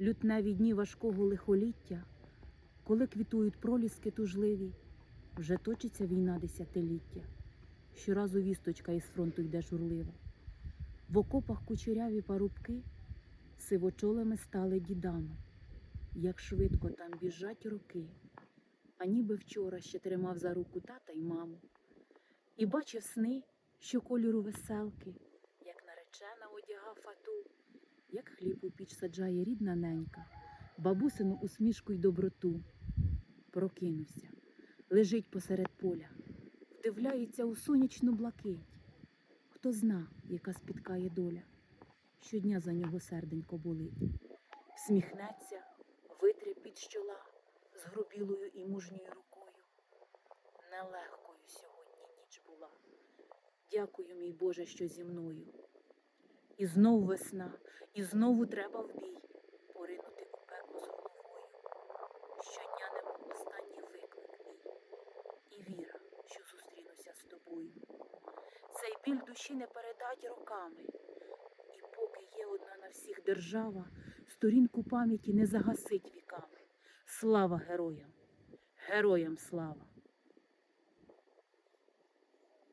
лютневі дні важкого лихоліття, коли квітують проліски тужливі, вже точиться війна десятиліття. Щоразу вісточка із фронту йде журлива. В окопах кучеряві парубки сивочолими стали дідами. Як швидко там біжать роки, а ніби вчора ще тримав за руку тата й маму. І бачив сни, що кольору веселки, як наречена одяга фату, як хліб у піч саджає рідна ненька, бабусину усмішку й доброту. Прокинувся, лежить посеред поля, вдивляється у сонячну блакить. Хто зна, яка спіткає доля, щодня за нього серденько болить. Всміхнеться, витре під щола з грубілою і мужньою рукою. Нелегкою сьогодні ніч була. Дякую, мій Боже, що зі мною. І знов весна, і знову треба в бій поринути у пекло з головою. Щодня немов останній виклик мій, і віра, що зустрінуся з тобою. Цей біль душі не передать роками, і поки є одна на всіх держава, сторінку пам'яті не загасить віками. Слава героям! Героям слава!